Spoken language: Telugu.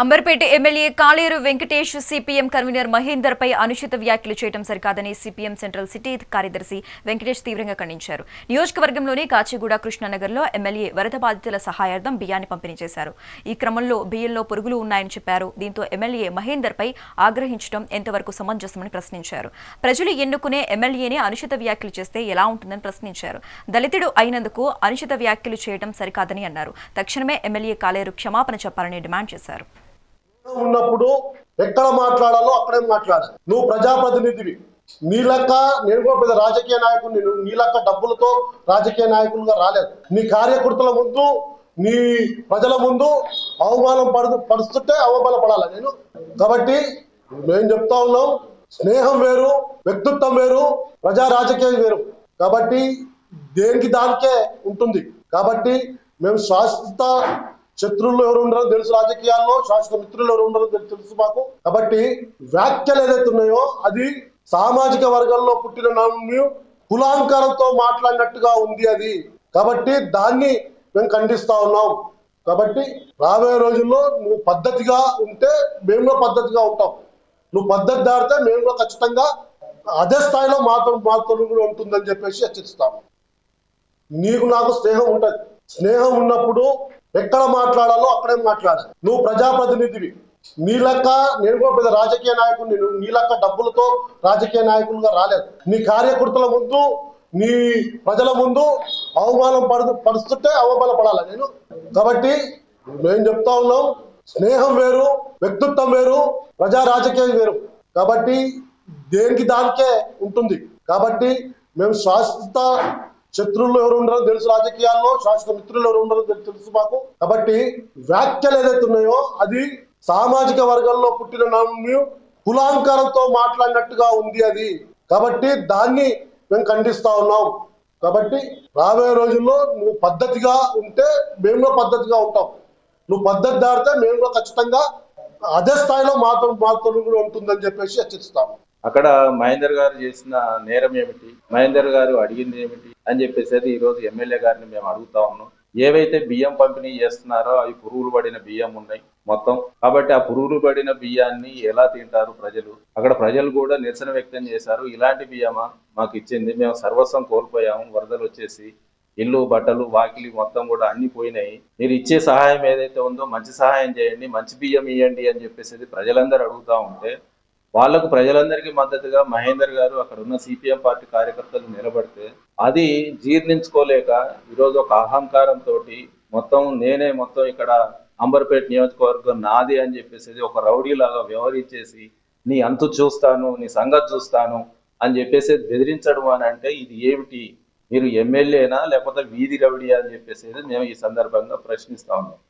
Amberpet MLA Kaleru Venkatesh CPM convener Mahender పై అనుచిత వ్యాఖ్యలు చేయడం సరికాదని సిపిఎం సెంట్రల్ సిటీ కార్యదర్శి వెంకటేష్ తీవ్రంగా ఖండించారు. నియోజకవర్గంలోని కాచిగూడ కృష్ణానగర్లో ఎమ్మెల్యే వరద బాధితుల సహాయార్థం బియ్యాన్ని పంపిణీ చేశారు. ఈ క్రమంలో బియ్యంలో పురుగులు ఉన్నాయని చెప్పారు. దీంతో ఎమ్మెల్యే మహేందర్ పై ఆగ్రహించడం ఎంతవరకు సమంజసమని ప్రశ్నించారు. ప్రజలు ఎన్నుకునే ఎమ్మెల్యేనే అనుచిత వ్యాఖ్యలు చేస్తే ఎలా ఉంటుందని ప్రశ్నించారు. దళితుడు అయినందుకు అనుచిత వ్యాఖ్యలు చేయడం సరికాదని అన్నారు. తక్షణమే ఎమ్మెల్యే కాలేరు క్షమాపణ చెప్పాలని డిమాండ్ చేశారు. ఉన్నప్పుడు ఎక్కడ మాట్లాడాలో అక్కడే మాట్లాడాలి నువ్వు ప్రజాప్రతినిధివి. నీలక్క నేను కూడా పెద్ద రాజకీయ నాయకుడిని నువ్వు నీ డబ్బులతో రాజకీయ నాయకులుగా రాలేదు. నీ కార్యకర్తల ముందు నీ ప్రజల ముందు అవమానం పడు పరుస్తుంటే అవమాన పడాలి. నేను కాబట్టి మేము చెప్తా ఉన్నాం స్నేహం వేరు వ్యక్తిత్వం వేరు ప్రజా రాజకీయం వేరు. కాబట్టి దేనికి దానికే ఉంటుంది. కాబట్టి మేము శాశ్వత శత్రువులు ఎవరు ఉండరో తెలుసు రాజకీయాల్లో శాశ్వత మిత్రులు ఎవరు ఉండరో తెలుసు మాకు. కాబట్టి వ్యాఖ్యలు ఏదైతే ఉన్నాయో అది సామాజిక వర్గంలో పుట్టిన నన్ను కులాంకారంతో మాట్లాడినట్టుగా ఉంది అది. కాబట్టి దాన్ని మేము ఖండిస్తా ఉన్నాం. కాబట్టి రాబోయే రోజుల్లో నువ్వు పద్ధతిగా ఉంటే మేము కూడా పద్ధతిగా ఉంటాం. నువ్వు పద్ధతి దాడితే మేము కూడా ఖచ్చితంగా అదే స్థాయిలో మాతో మాతో కూడా ఉంటుందని చెప్పేసి హెచ్చరిస్తాము. నీకు నాకు స్నేహం ఉంటుంది. స్నేహం ఉన్నప్పుడు ఎక్కడ మాట్లాడాలో అక్కడే మాట్లాడాలి నువ్వు ప్రజాప్రతినిధివి. నీ లెక్క నేను కూడా పెద్ద రాజకీయ నాయకుడిని నువ్వు నీ లెక్క డబ్బులతో రాజకీయ నాయకులుగా రాలేదు. నీ కార్యకర్తల ముందు నీ ప్రజల ముందు అవమానం పడు పడుస్తుంటే అవమాన పడాలి. నేను కాబట్టి మేము చెప్తా ఉన్నాం స్నేహం వేరు వ్యక్తిత్వం వేరు ప్రజా రాజకీయం వేరు. కాబట్టి దేనికి దానికే ఉంటుంది? కాబట్టి మేము శాశ్వత శత్రువులు ఎవరు ఉండరో తెలుసు రాజకీయాల్లో శాశ్వత మిత్రులు ఎవరు ఉండరో తెలుసు మాకు. కాబట్టి వ్యాఖ్యలు ఏదైతే ఉన్నాయో అది సామాజిక వర్గంలో పుట్టిన నన్ను కులాంకారంతో మాట్లాడినట్టుగా ఉంది అది. కాబట్టి దాన్ని మేము ఖండిస్తా ఉన్నాం. కాబట్టి రాబోయే రోజుల్లో నువ్వు పద్ధతిగా ఉంటే మేము పద్ధతిగా ఉంటాం. నువ్వు పద్ధతి దాడితే మేము ఖచ్చితంగా అదే స్థాయిలో మాతో మాతో కూడా ఉంటుందని చెప్పేసి హెచ్చరిస్తాము. అక్కడ మహేందర్ గారు చేసిన నేరం ఏమిటి? మహేందర్ గారు అడిగింది ఏమిటి? అని చెప్పేసి అది ఈ రోజు ఎమ్మెల్యే గారిని మేము అడుగుతా ఉన్నాం. ఏవైతే బియ్యం పంపిణీ చేస్తున్నారో అవి పురుగులు పడిన బియ్యం ఉన్నాయి మొత్తం. కాబట్టి ఆ పురుగులు పడిన బియ్యాన్ని ఎలా తింటారు ప్రజలు? అక్కడ ప్రజలు కూడా నిరసన వ్యక్తం చేశారు ఇలాంటి బియ్యమా? మాకు ఇచ్చింది. మేము సర్వస్వం కోల్పోయాము. వరదలు వచ్చేసి ఇల్లు బట్టలు వాకిలి మొత్తం కూడా అన్ని పోయినాయి. మీరు ఇచ్చే సహాయం ఏదైతే ఉందో మంచి సహాయం చేయండి. మంచి బియ్యం ఇవ్వండి అని చెప్పేసి ప్రజలందరూ అడుగుతా ఉంటే వాళ్ళకు ప్రజలందరికీ మద్దతుగా మహేందర్ గారు అక్కడ ఉన్న సిపిఎం పార్టీ కార్యకర్తలు నిలబడితే అది జీర్ణించుకోలేక ఈరోజు ఒక అహంకారంతో మొత్తం నేనే మొత్తం ఇక్కడ అంబర్పేట నియోజకవర్గం నాది అని చెప్పేసి ఒక రౌడీలాగా వ్యవహరించేసి నీ అంతు చూస్తాను నీ సంగతి చూస్తాను అని చెప్పేసి బెదిరించడం అని అంటే ఇది ఏమిటి? మీరు ఎమ్మెల్యేనా లేకపోతే వీధి రౌడీ అని చెప్పేసి మేము ఈ సందర్భంగా ప్రశ్నిస్తా ఉన్నాం.